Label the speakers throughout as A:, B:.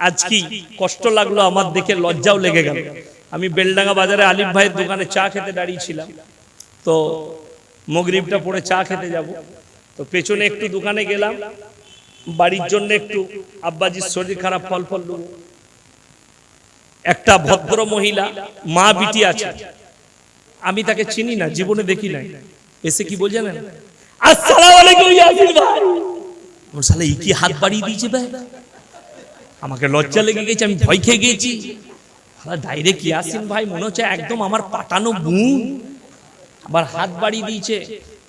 A: আজ কি কষ্ট লাগল আমার দেখে লজ্জাও লেগে গেল। আমি বেলডাঙ্গা বাজারে আলিফ ভাইয়ের দোকানে চা খেতে দাঁড়িয়েছিলাম। তো মগরিবটা পরে চা খেতে যাব। তো পেছনে একটু দোকানে গেলাম। বাড়ির জন্য একটু আব্বাজির শরীর খারাপ, ফল ফল নেব। একটা ভদ্র মহিলা, মা বিটি আছে। আমি তাকে চিনি না, জীবনে দেখি নাই। এসে কি বল জানেন? আসসালামু আলাইকুম ইয়াসিন ভাই। ওর কি হাত বাড়িয়ে দিয়েছে ভাই? আমাকে লজ্জা লেগে গেছে, আমি ভয় খেয়ে গেছি ডাইরেক্ট ইয়াসিন ভাই, মনে হচ্ছে একদম আমার পাটানো বুন আবার হাত বাড়িয়ে দিয়েছে।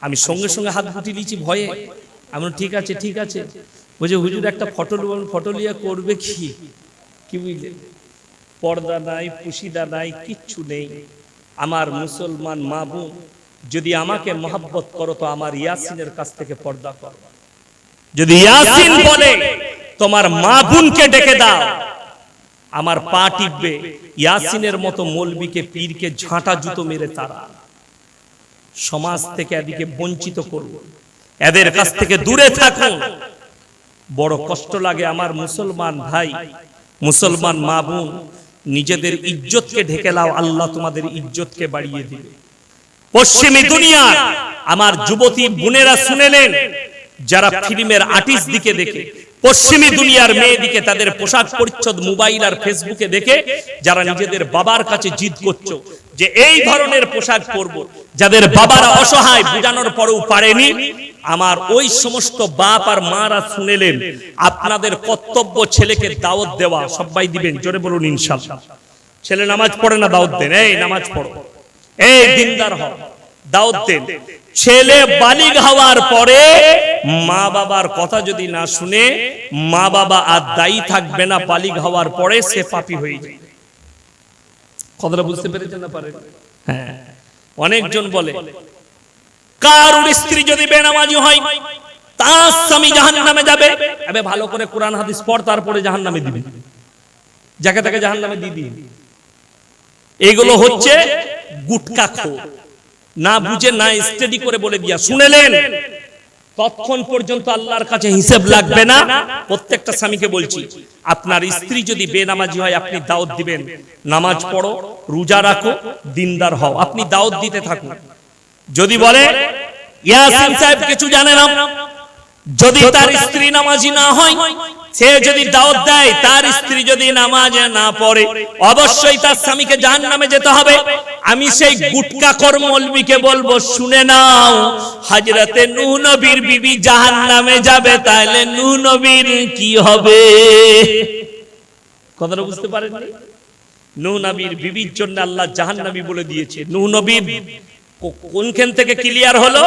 A: আমি সঙ্গে সঙ্গে হাত গুটি দিয়েছি ভয়ে। আমি ঠিক আছে ঠিক আছে। বলছে, হুজুর, একটা ফটো ফটো লিয়া করবে কি? কি বুঝলেন পর্দা নাই, পুশিদা নাই, কিচ্ছু নেই। আমার মুসলমান মা বোন, যদি আমাকে মহাব্বত করো, তো আমার ইয়াসিনের কাছ থেকে পর্দা করো। যদি ইয়াসিন বলে তোমার মা বোনকে ডেকে দাও। আমার পা টিপবে। ইয়াসিনের মতো মলবিকে পীরকে ঝাঁটা জুতো মেরে তারা সমাজ থেকে এদিকে বঞ্চিত করব এদের কাছ থেকে দূরে থাকুন। বড় কষ্ট লাগে আমার মুসলমান ভাই। মুসলমান মা বোন নিজেদের ইজ্জতকে ঢেকে লাও আল্লাহ তোমাদের ইজ্জতকে বাড়িয়ে দিবে। পশ্চিমী দুনিয়া আমার যুবতী বোনেরা শুনেলেন যারা ফিল্মের আর্টিস্ট দিকে দেখে। পশ্চিমী দুনিয়ার মেয়ে দিকে তাদের পোশাক পরিচ্ছদ মোবাইল আর ফেসবুকে দেখে যারা নিজেদের বাবার কাছে জিদ করছ যে এই ধরনের পোশাক পরব, যাদের বাবারা অসহায় বুঝানোর পরেও পারেনি, আমার ওই সমস্ত বাপ আর মারা শুনেলেন, আপনাদের কর্তব্য ছেলেকে দাওয়াত দেওয়া সবাই দিবেন, জোরে বলুন ইনশাআল্লাহ ছেলে নামাজ পড়ে না, দাওয়াত দেন, এই নামাজ পড়ো। এই দিনদার হও, দাওয়াত দেন। ছেলে বালিগ হওয়ার পরে মা বাবার কথা যদি না শুনে, মা বাবা আর দায়ী থাকবে না বালিগ হওয়ার পরে সে পাপী হয়ে যায় কথাটা বুঝতে পেরেছেন না পারেন? হ্যাঁ। অনেকজন বলে, কারুর স্ত্রী যদি বেনামাজি হয়, তার স্বামী জাহান নামে যাবে। এবে ভালো করে কোরআন, হাদিস পড়, তারপরে জাহান নামে দিবে। যাকে তাকে জাহান নামে দিয়ে দিন। এগুলো হচ্ছে গুটকা খো না বুঝে, না স্টাডি করে বলে দিয়া শুনেলেন তৎক্ষণ পর্যন্ত আল্লাহর কাছে হিসেব লাগবে না। প্রত্যেকটা স্বামীকে বলছি, আপনার স্ত্রী যদি বেনামাজি হয়, আপনি দাওয়াত দিবেন। নামাজ পড়ো, রোজা রাখো, দিনদার হও। আপনি দাওয়াত দিতে থাকুন। যদি বলে, ইয়াসিন সাহেব কিছু জানে না, যদি তার স্ত্রী নামাজি না হয় সে যদি দাওয়াত দেয়, তার স্ত্রী যদি নামাজে না পড়ে, অবশ্যই তার স্বামীকে জাহান নামে যেতে হবে। আমি সেই গুটকা কর্মলবিকে বলব, শুনে নাও হাজরাতে নূহ নবীর বিবি জাহান নামে যাবে তাহলে নূহ নবীর কি হবে? কথাটা বুঝতে পারেন নূহ নবীর বিবির জন্য আল্লাহ জাহান নবী বলে দিয়েছে, নূহ নবীর কোনখান থেকে ক্লিয়ার হলো?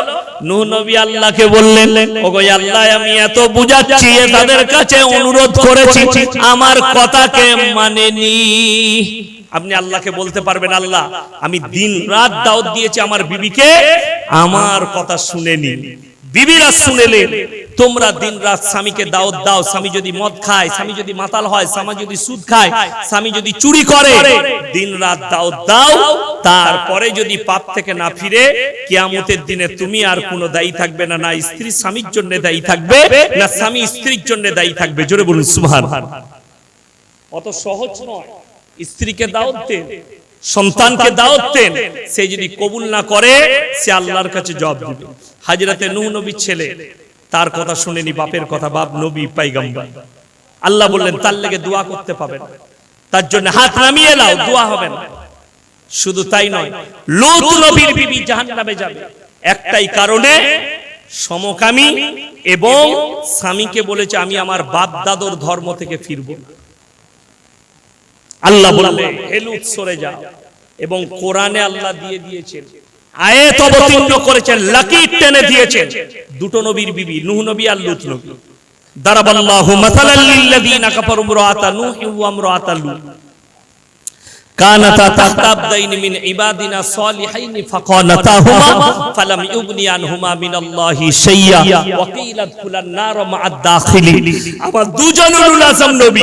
A: নূহ নবী আল্লাহকে বললেন, ওগো আল্লাহ, আমি এত বুঝাচ্ছি তাদের কাছে অনুরোধ করেছি, আমার কথাকে মানেনি। আপনি আল্লাহকে বলতে পারবেন, আল্লাহ, আমি দিন রাত দাওয়াত দিয়েছি, আমার বিবিকে আমার কথা শুনেনি। বিবিরা শুনেলেন তোমরা দিন রাত স্বামীকে দাওয়াত দাও, স্বামী যদি মদ খায়, স্বামী যদি মাতাল হয়, স্বামী যদি সুদ খায়, স্বামী যদি চুরি করে দিন রাত দাওয়াত দাও, তারপরে যদি পাপ থেকে না ফিরে, কিয়ামতের দিনে তুমি আর কোনো দায়ী থাকবে না না স্ত্রী স্বামীর জন্য দায়ী থাকবে, না স্বামী স্ত্রীর জন্য দায়ী থাকবে। জোরে বলুন সুবহান অত সহজ নয়। স্ত্রীকে দাওয়াত দেন সন্তানকে দাওয়াত দেন। সে যদি কবুল না করে সে আল্লাহর কাছে জবাব দিবে। হাজরাতে নূহ নবীর ছেলে তার কথা শুনেনি বাপের কথা বাপ নবী পাইগাম্বার। আল্লাহ বললেন তার লেগে দোয়া করতে পাবেন তার জন্য হাত নামিয়ে লাও দোয়া হবে না। শুধু তাই নয় লুত নবীর বিবি জাহান্নামে যাবে। একটাই কারণে সমকামী এবং স্বামীকে বলেছে আমি আমার বাপ দাদর ধর্ম থেকে ফিরবো। আল্লাহ বলবে হেলুত সরে যা এবং কোরআনে আল্লাহ দিয়ে দিয়েছেন আয়াত অবতীর্ণ করেছেন লাকি টেনে দিয়েছেন। দুটো নবীর বিবি নূহ নবী আর লুত নবী। দারাব আল্লাহু মাসালাল লিল্লাযিনা কাফারু মুরাতা নূহ ওয়া ইমরাআতা লুত কানাতা তাতাবদাইন মিন ইবাদিনা সলিহাইন ফাকানাতাহুমা ফালাম ইউগনি আনহুমা মিনাল্লাহি শাইয়া। ওয়া কিলাত কুলান নার মা'আদ দাখিলিন আবার দুজন উলুল আজম নবী।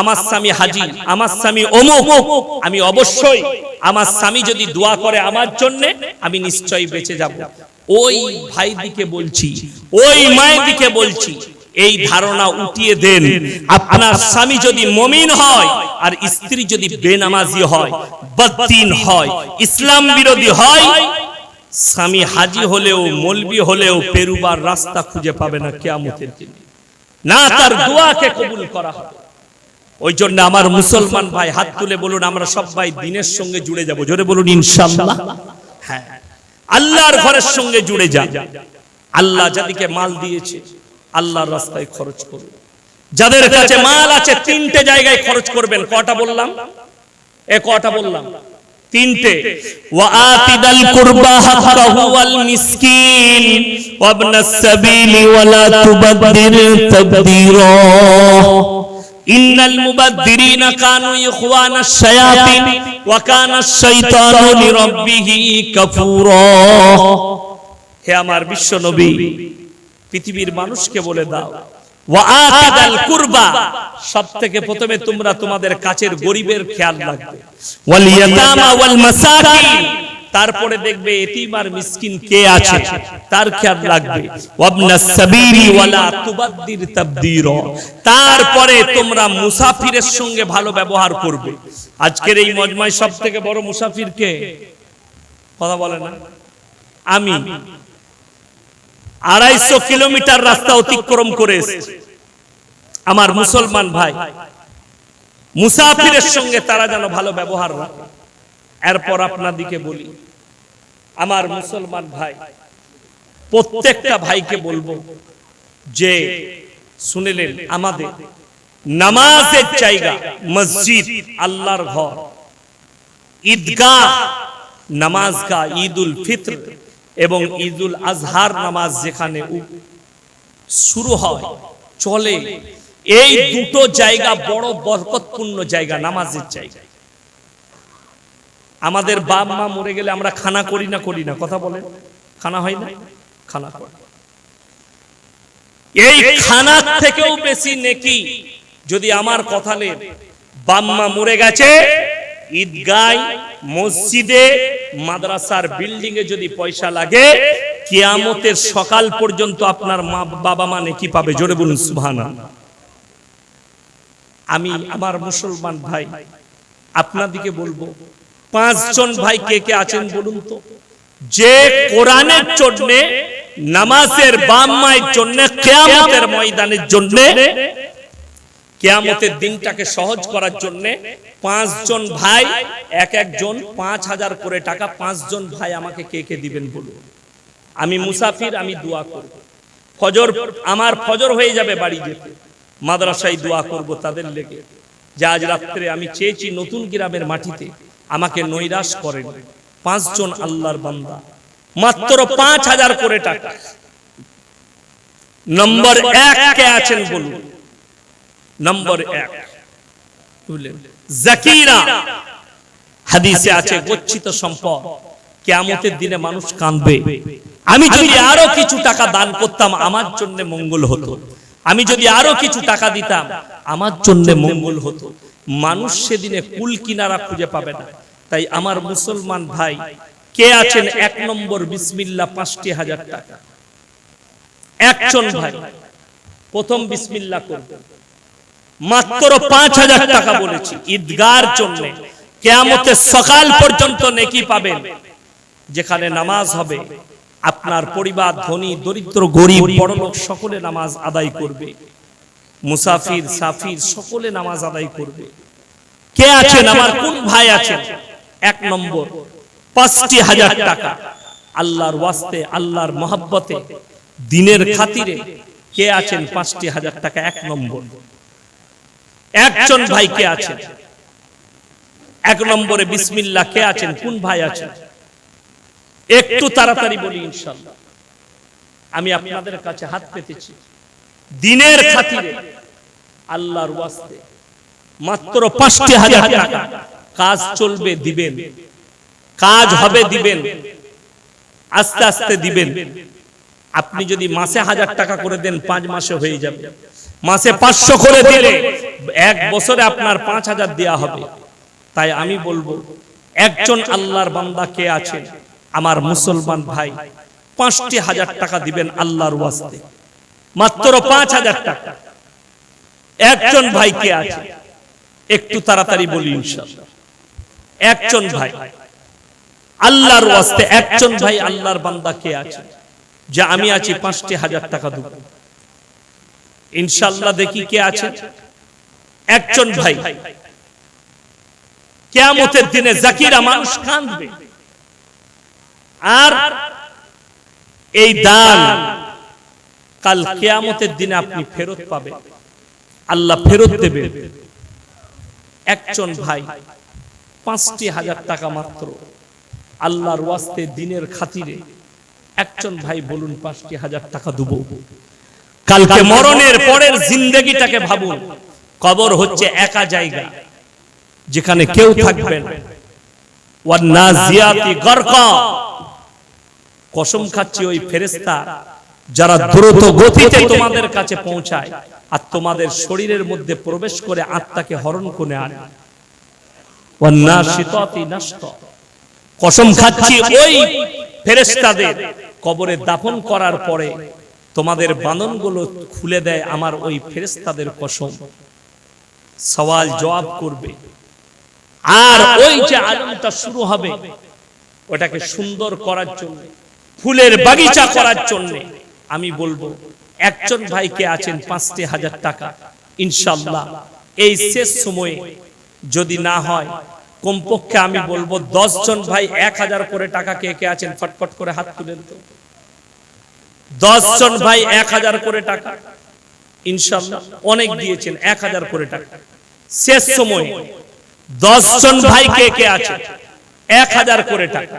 A: আমার স্বামী হাজি, আমার স্বামী অমুক, আমি অবশ্যই আমার স্বামী যদি দোয়া করে আমার জন্য, আমি নিশ্চয়ই বেঁচে যাব। ওই ভাই দিকে বলছি, ওই মায়ের দিকে বলছি, এই ধারণা উঠিয়ে দেন। আপনার স্বামী যদি মমিন হয়, আর স্ত্রী যদি বেনামাজি হয় বদ্দিন হয়, ইসলাম বিরোধী হয়, স্বামী হাজি হলেও, মলবি হলেও পেরুবার রাস্তা খুঁজে পাবে না কেয়ামতের দিন। না, তার দোয়াকে কবুল করা হবে। ওই জন্য আমার মুসলমান ভাই হাত তুলে বলুন, আমরা সবাই দিনের সঙ্গে জুড়ে যাব। জোরে বলুন, ইনশাআল্লাহ। হ্যাঁ। আল্লাহর ঘরের সঙ্গে জুড়ে যান আল্লাহ যাদিকে মাল দিয়েছে, আল্লাহর রাস্তায় খরচ করুন। যাদের কাছে মাল আছে, তিনটে জায়গায় খরচ করবেন। কটা বললাম? এ কটা বললাম? তিনটে। ওয়াতিদাল কুরবা হাক্কাহু ওয়াল মিসকিন ওয়াবনাস সাবিলি ওয়ালা তুবাদদির তাবদীরা। ওয়া হে আমার বিশ্ব নবী পৃথিবীর মানুষকে বলে দাও। ওয়াআতিদাল কুরবা, সবথেকে প্রথমে তোমরা তোমাদের কাছের গরিবের খেয়াল রাখবে। ওয়াল ইয়াতামা ওয়াল মাসাকিন তারপরে দেখবে এতিম আর মিসকিন কে আছে? তার খেয়াল রাখবে। ওয়াবনাস সাবিলি ওয়ালা তুবাদ্দির তাবদীরা। তারপরে তোমরা মুসাফিরের সঙ্গে ভালো ব্যবহার করবে। আজকের এই মজমায় সবথেকে বড় মুসাফির কে? কথা বলে না? আমি। আড়াইশো কিলোমিটার রাস্তা অতিক্রম করে আমার মুসলমান ভাই মুসাফিরের সঙ্গে তারা যেন ভালো ব্যবহার রাখে। এরপর আপনাদিকে বলি। আমার মুসলমান ভাই, প্রত্যেকটা ভাইকে বলব যে, শুনেলেন, আমাদের নামাজের জায়গা, মসজিদ, আল্লাহর ঘর, ঈদগাহ, নামাজগাহ, ঈদুল ফিত্র এবং ঈদুল আজহার নামাজ যেখানে শুরু হয়, চলে। এই দুটো জায়গা বড় বরকতপূর্ণ জায়গা, নামাজের জায়গা। আমাদের বাপ মা মরে গেলে আমরা খানা করি না করি না? কথা বলেন। খানা হয় না? খানা করে। এই খানার থেকেও বেশি নেকি যদি আমার কথা নেন। বাম্মা মরে গেছে ঈদগাহ মসজিদে, মাদ্রাসার বিল্ডিং এ যদি পয়সা লাগে, কিয়ামতের সকাল পর্যন্ত আপনার মা, বাবা মা নেকি পাবে? জোরে বলুন, সুবহানাল্লাহ। আমি আমার মুসলমান ভাই, আপনাদিকে বলব পাঁচজন ভাই কে কে আছেন বলুন তো? যে কোরআনের জন্য, নামাজের বাম মায়ের জন্য, কেয়ামতের ময়দানের জন্য, কেয়ামতের দিনটাকে সহজ করার জন্য পাঁচজন ভাই, এক একজন, পাঁচ হাজার করে টাকা পাঁচজন ভাই আমাকে কে কে দিবেন বলুন? আমি মুসাফির, আমি দোয়া করব। ফজর, আমার ফজর হয়ে যাবে বাড়ি যেতে। মাদ্রাসায় দোয়া করব তাদের লেগে। যে আজ রাত্রে আমি চেয়েছি নতুন গ্রামের মাটিতে আমাকে নৈরাশ করেন। পাঁচজন আল্লাহর বান্দা। মাত্র পাঁচ হাজার করে টাকা। নম্বর এক কে আছেন বলুন। নম্বর এক। বুঝলেন? জাকিরা। হাদিসে আছে গচ্ছিত সম্পদ। কেয়ামতের দিনে মানুষ কাঁদবে। আমি যদি আরও কিছু টাকা দান করতাম আমার জন্য মঙ্গল হতো। আমি যদি আরও কিছু টাকা দিতাম আমার জন্য মঙ্গল হতো। মানুষ সেদিনে কুল কিনারা খুঁজে পাবে না। তাই আমার মুসলমান ভাই, কে আছেন এক নম্বর বিসমিল্লা পাঁচটি হাজার টাকা? একজন ভাই, প্রথম বিসমিল্লা করবেন মাত্র পাঁচ হাজার টাকা বলেছি, ঈদগার জন্য। কেয়ামতের সকাল পর্যন্ত নেকি পাবেন। যেখানে নামাজ হবে, আপনার পরিবার, ধনী, দরিদ্র, গরিব, বড়লোক সকলে নামাজ আদায় করবে। মুসাফির, সাফির সকলে নামাজ আদায় করবে। কে আছেন? আমার কোন ভাই আছেন? এক নম্বর, পাঁচটি হাজার টাকা। আল্লাহর ওয়াস্তে, আল্লাহর মহাব্বতে, দিনের খাতিরে কে আছেন পাঁচটি হাজার টাকা? এক নম্বর। একজন ভাই কে আছেন? এক নম্বরে, বিসমিল্লাহ, কে আছেন? কোন ভাই আছেন? একটু তাড়াতাড়ি বলি ইনশাল্লাহ আমি আপনাদের কাছে হাত পেতেছি। দিনের খাতিরে আল্লাহর ওয়াস্তে মাত্র পাঁচটি হাজার টাকা। কাজ চলবে দিবেন। কাজ হবে দিবেন। আস্তে আস্তে দিবেন। আপনি যদি মাসে হাজার টাকা করে দেন, পাঁচ মাসে হয়ে যাবে। মাসে পাঁচশো করে দিলে এক বছরে আপনার পাঁচ হাজার দেওয়া হবে। তাই আমি বলব, একজন আল্লাহর বান্দা কে আছেন আমার মুসলমান ভাই, পাঁচটি হাজার টাকা দিবেন আল্লাহর ওয়াস্তে। মাত্র পাঁচ হাজার টাকা। একজন ভাই কে আছে? একটু তাড়াতাড়ি বলি ইনশাআল্লাহ। একজন ভাই। আল্লাহর ওয়াস্তে একজন ভাই আল্লাহর বান্দা কে আছে? যে আমি আছি পাঁচটি হাজার টাকা দেব ইনশাআল্লাহ দেখি কে আছে? একজন ভাই। কেয়ামতের দিনে জাকিরা মানুষ কাঁদবে। আর এই দান কাল কেয়ামতের দিনে আপনি ফেরত পাবেন। আল্লাহ ফেরত দেবে একজন ভাই। পাঁচটি হাজার টাকা মাত্র। আল্লাহর ওয়াস্তে দিনের খাতিরে একজন ভাই বলুন পাঁচটি হাজার টাকা দেবো। কালকে মরণের পরের জিন্দগিটাকে ভাবুন। কবর হচ্ছে একা জায়গা। যেখানে কেউ ওয়ান্নাজিয়াতি গরকা। কসম খাচ্ছি ওই ফেরেস্তা যারা দ্রুত গতিতে তোমাদের কাছে পৌঁছায় আর তোমাদের শরীরের মধ্যে প্রবেশ করে আত্মাকে হরণ করে আনে। কসম খাচ্ছি ওই ফেরেস্তাদের কবরে দাফন করার পরে তোমাদের খুলে দেয় আমার ওই ফেরেস্তাদের কসম। সওয়াল জবাব করবে, আর ওই যে আলমটা শুরু হবে, ওটাকে সুন্দর করার জন্য, ফুলের বাগিচা করার জন্য আমি বলব, একজন ভাইকে আছেন পাঁচটি হাজার টাকা। ইনশাল্লাহ এই শেষ সময়ে যদি না হয়, কমপক্ষে আমি বলব দশ জন ভাই এক হাজার করে টাকা কে কে আছেন, ফটফট করে হাত তুলেন তো। দশ জন ভাই এক হাজার করে টাকা। ইনশাল্লাহ অনেক দিয়েছেন এক হাজার করে টাকা। শেষ সময়ে দশ জন ভাই কে কে আছে এক হাজার করে টাকা।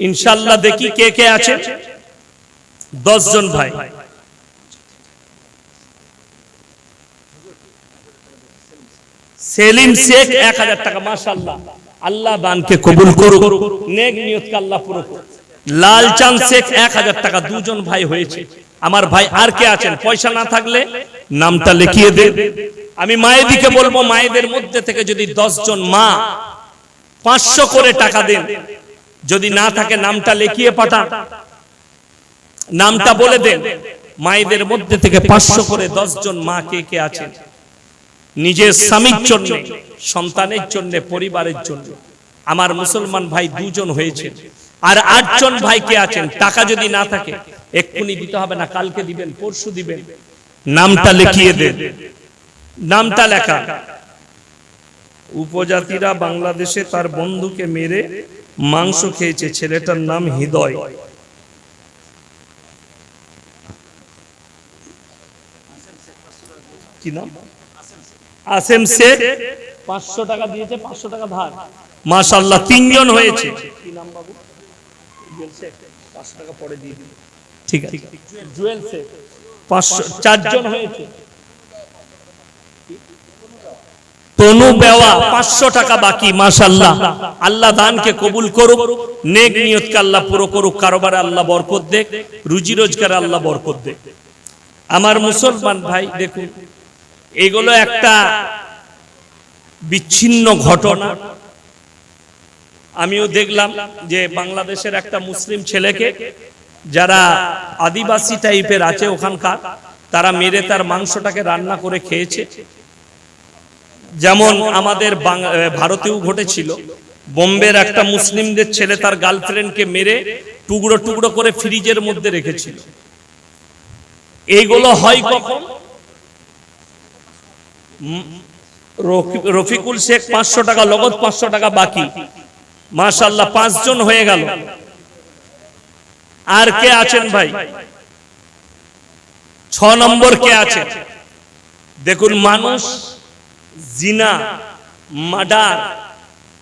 A: ইনশাল্লাহ দেখি কে কে আছে দশ জন ভাই। সেলিম শেখ এক হাজার টাকা মাশাল্লাহ আল্লাহ দানকে কবুল করুক। নেক নিয়তকে আল্লাহ পুরো করুক। লালচাঁদ শেখ এক হাজার টাকা দুজন ভাই হয়েছে। আমার ভাই আর কে আছেন? পয়সা না থাকলে নামটা লিখিয়ে দে আমি মায়েদিকে বলব মায়েদের মধ্যে থেকে যদি জন মা পাঁচশো করে টাকা দেন। যদি না থাকে নামটা লিখিয়ে পাঠান। নামটা বলে দেন। মায়েদের মধ্যে থেকে পাঁচশো করে দশ জন মা কে কে আছেন? নিজের স্বামীর জন্য, সন্তানের জন্য, পরিবারের জন্য। আমার মুসলমান ভাই দুজন হয়েছে। আর আটজন ভাই কে আছেন। টাকা যদি না থাকে, এক্ষুনি দিতে হবে না, কালকে দিবেন, পরশু দিবেন। নামটা লিখিয়ে দেন। নামটা লেখা। উপজাতিরা বাংলাদেশে তার বন্ধুকে মেরে মাংস খেয়েছে। ছেলেটার নাম হৃদয়। কি নাম? আসেম শেখ পাঁচশো টাকা দিয়েছে পাঁচশো টাকা ধার। মাশাল্লাহ তিনজন হয়েছে। কি নাম বাবু? শেখ। পাঁচশো টাকা পরে দিয়ে দিন ঠিক আছে। জুয়েল শেখ। পাঁচশো চারজন হয়েছে। তনু বেওয়া পাঁচশো টাকা বাকি মাশাল্লাহ আল্লাহ দানকে কবুল করুক নেক নিয়তকে আল্লাহ পুরো করুক কারোবারে আল্লাহ বরকত দেখ রুজি রোজগারে আল্লাহ বরকত দেখ আমার মুসলমান ভাই দেখুন এগুলো একটা বিচ্ছিন্ন ঘটনা। আমিও দেখলাম যে বাংলাদেশের একটা মুসলিম ছেলেকে যারা আদিবাসী টাইপের আছে ওখানকার তারা মেরে তার মাংসটাকে রান্না করে খেয়েছে। যেমন আমাদের ভারতেও ঘটেছিল। বোম্বের একটা মুসলিমদের ছেলে তার গার্লফ্রেন্ডকে মেরে টুকরো টুকরো করে ফ্রিজের মধ্যে রেখেছিল। এইগুলো হয় কখন? রফিকুল শেখ পাঁচশো টাকা লগত পাঁচশো টাকা বাকি। মাশাল্লাহ পাঁচজন হয়ে গেল। আর কে আছেন ভাই? ছ নম্বর কে আছেন দেখুন মানুষ জিনা মার্ডার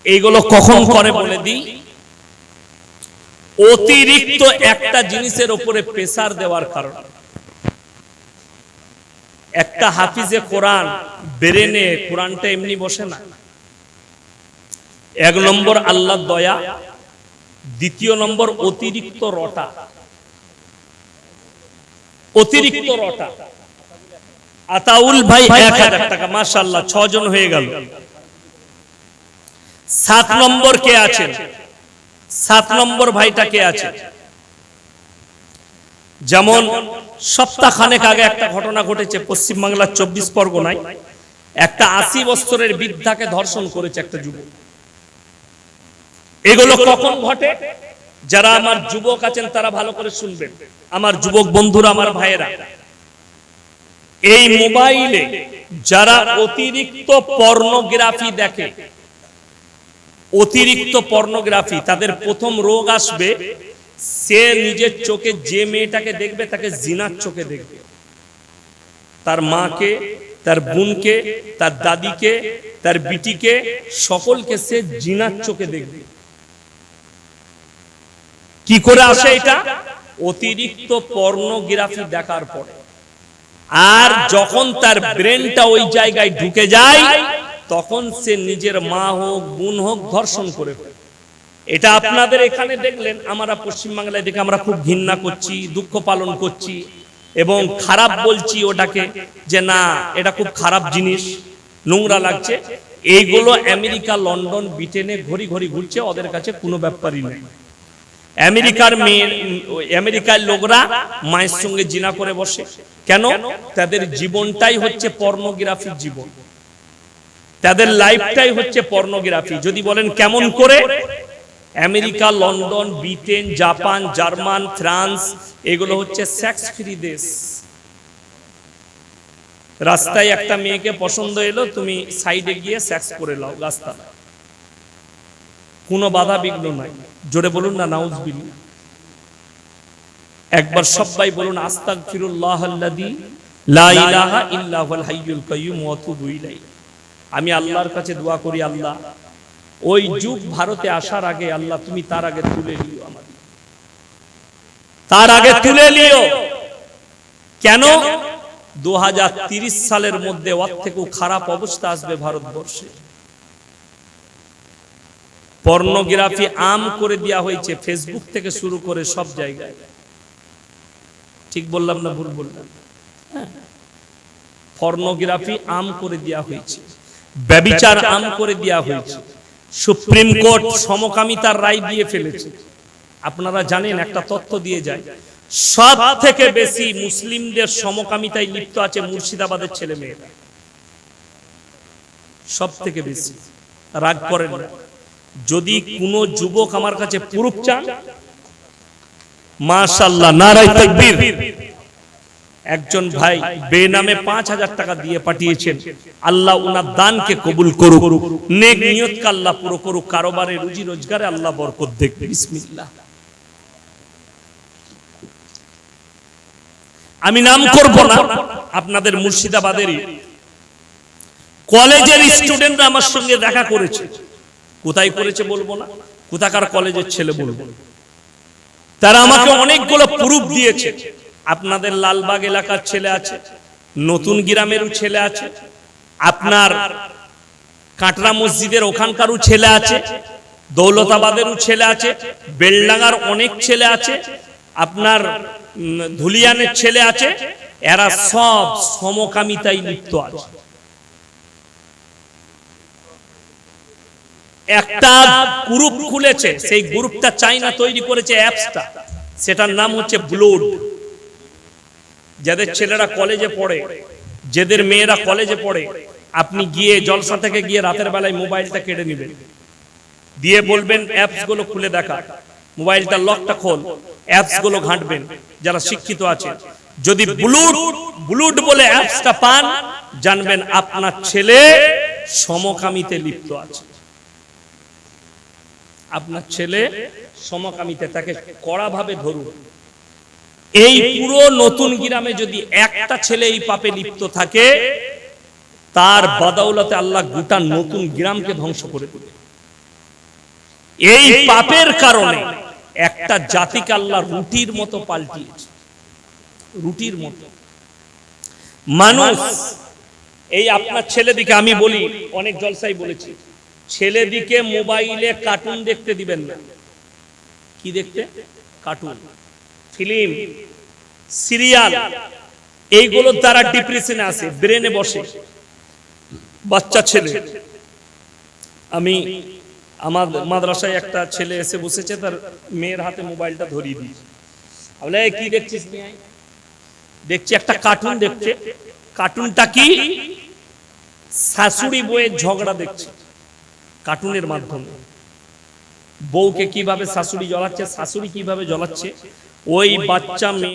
A: এইগুলো কখন করে বলে দিই? অতিরিক্ত একটা জিনিসের উপরে প্রেসার দেওয়ার কারণে। একটা হাফিজে কোরআন বেরেনে কোরআনটা এমনি বসে না। এক নম্বর আল্লাহ দয়া দ্বিতীয় নম্বর অতিরিক্ত রটা। অতিরিক্ত রটা। আতাউল ভাই এক হাজার টাকা মাশাল্লাহ ছজন হয়ে গেল। সাত নম্বর কে আছেন? সাত নম্বর ভাইটা কে আছে যেমন সপ্তাহ খানেক আগে একটা ঘটনা ঘটেছে, পশ্চিমবাংলার চব্বিশ পরগনায়। একটা আশি বছরের বৃদ্ধাকে ধর্ষণ করেছে একটা যুবক। এগুলো কখন ঘটে? যারা আমার যুবক আছেন, তারা ভালো করে শুনবেন। আমার যুবক বন্ধুরা, আমার ভাইয়েরা, এই মোবাইলে যারা অতিরিক্ত পর্নোগ্রাফি দেখে, অতিরিক্ত পর্নোগ্রাফি, তাদের প্রথম রোগ আসবে সে নিজের চোখে যে মেয়েটাকে দেখবে, তাকে জিনার চোখে দেখবে। তার মাকে, তার বোনকে, তার দাদিকে, তার বিটিকে, সকলকে সে জিনার চোখে দেখবে। কি করে আসে এটা? অতিরিক্ত পর্নোগ্রাফি দেখার পরে। আর যখন তার ব্রেনটা ওই জায়গায় ঢুকে যায়, তখন সে নিজের মা হোক, বোন হোক ধর্ষণ করে ফেলে। এটা আপনাদের এখানে দেখলেন, আমরা পশ্চিমবাংলায় দেখে আমরা খুব ঘৃণা করছি, দুঃখ পালন করছি এবং খারাপ বলছি ওটাকে যে না, এটা খুব খারাপ জিনিস, নোংরা লাগছে। এইগুলো আমেরিকা, লন্ডন, ব্রিটেনে ঘড়ি ঘড়ি ঘুরছে, ওদের কাছে কোনো ব্যাপারই নেই। আমেরিকার মেয়ে আমেরিকার লোকরা মায়ের সঙ্গে জিনা করে বসে। কেন? তাদের জীবনটাই হচ্ছে পর্নোগ্রাফির জীবন। তাদের লাইফটাই হচ্ছে পর্নোগ্রাফি। যদি বলেন কেমন করে America London Britain Japan German France এগুলো হচ্ছে সেক্স ফ্রি দেশ। রাস্তায় একটা মেয়েকে পছন্দ এলো তুমি সাইডে গিয়ে সেক্স করে নাও রাস্তা কোনো বাধা বিঘ্ন নাই। জোরে বলুন না নাউজ বিল। একবার সবাই বলুন আস্তাক ফিরুল্লাহ আল্লাদি লা ইলাহা ইল্লা হুয়াল হাইয়ুল কাইয়্যুম ওয়া আতুবু ইলাইহি। আমি আল্লাহর কাছে দোয়া করি আল্লাহ। ওই যুগ ভারতে আসার আগে আল্লাহ, তুমি তার আগে তুলে নিও আমাদের। তার আগে তুলে নিও। কেন? দু সালের মধ্যে ওর থেকেও খারাপ অবস্থা আসবে ভারতবর্ষে। পর্নোগ্রাফি আম করে দেওয়া হয়েছে, ফেসবুক থেকে শুরু করে সব জায়গায়। ঠিক বললাম না ভুল বললাম? পর্নোগ্রাফি আম করে দেওয়া হয়েছে, ব্যবিচার আম করে দেওয়া হয়েছে। সুপ্রিম কোর্ট সমকামিতার রায় দিয়ে ফেলেছে। আপনারা জানেন একটা তথ্য দিয়ে যায়। সব থেকে বেশি মুসলিমদের সমকামিতায় লিপ্ত আছে মুর্শিদাবাদের ছেলে মেয়েরা সব থেকে বেশি রাগ করেন। যদি কোনো যুবক আমার কাছে প্রুফ চান মাশাল্লাহ নারাই তাকবীর। একজন ভাই বেনামে পাঁচ হাজার টাকা দিয়ে পাঠিয়েছেন। আল্লাহ উনার দানকে কবুল করুক। নেক নিয়তকে আল্লাহ পুরো করুক। কারোবারে রুজি রোজগারে আল্লাহ বরকত দেখবে বিসমিল্লাহ। আমি নাম করব না। আপনাদের মুর্শিদাবাদেরই। কলেজের স্টুডেন্টরা আমার সঙ্গে দেখা করেছে। কোথায় করেছে বলব না? কোথাকার কলেজের ছেলে বলব। তারা আমাকে অনেকগুলো প্রুফ দিয়েছে। আপনাদের লালবাগ এলাকার ছেলে আছে, নতুন গ্রামেরও ছেলে আছে, আপনার কাটরা মসজিদের ওখানকারও ছেলে আছে, দৌলতাবাদেরও ছেলে আছে, বেলডাঙ্গার অনেক ছেলে আছে, আপনার ধুলিয়ানের ছেলে আছে, এরা সব সমকামিতায় লিপ্ত আছে। একটা গ্রুপ খুলেছে, সেই গ্রুপটা চাইনা তৈরি করেছে অ্যাপসটা, সেটার নাম হচ্ছে ব্লুড। যাদের ছেলেরা কলেজে পড়ে, যাদের মেয়েরা কলেজে পড়ে, আপনি গিয়ে জলসা থেকে গিয়ে রাতের বেলায় মোবাইলটা কেটে নেবেন। দিয়ে বলবেন অ্যাপসগুলো খুলে দেখা। মোবাইলটা লকটা খোল। অ্যাপসগুলো ঘাঁটবেন। যারা শিক্ষিত আছে, যদি ব্লুড ব্লুড বলে অ্যাপসটা পান, জানবেন আপনার ছেলে সমকামিতে লিপ্ত আছে। আপনার ছেলে সমকামিতে, তাকে কড়াভাবে ধরুন। এই পুরো নতুন গ্রামে যদি একটা ছেলে এই পাপে লিপ্ত থাকে তার বাদাউলাতে আল্লাহ গোটা নতুন গ্রামকে ধ্বংস করে দেবে। এই পাপের কারণে একটা জাতিকে আল্লাহ রুটির মতো পাল্টিয়েছে। রুটির মতো। মানুষ এই আপনার ছেলেদিকে আমি বলি অনেক জলসাই বলেছি ছেলেদিকে মোবাইলে কার্টুন দেখতে দিবেন না। কি দেখতে? কার্টুন। ফিল্ম, সিরিয়াল এইগুলোর দ্বারা ডিপ্রেশনে আসে ব্রেনে বসে। বাচ্চা ছেলে। আমি আমার মাদ্রাসায় একটা ছেলে এসে বসেছে, তার মেয়ের হাতে মোবাইলটা ধরিয়ে দিয়েছে বলে কি দেখছিস দেখছি একটা কার্টুন দেখছে। কার্টুনটা কি? শাশুড়ি বইয়ের ঝগড়া দেখছে কার্টুনের মাধ্যমে। বউকে কীভাবে শাশুড়ি জ্বলাচ্ছে, শাশুড়ি কীভাবে জ্বলাচ্ছে ওই বাচ্চা মেয়ে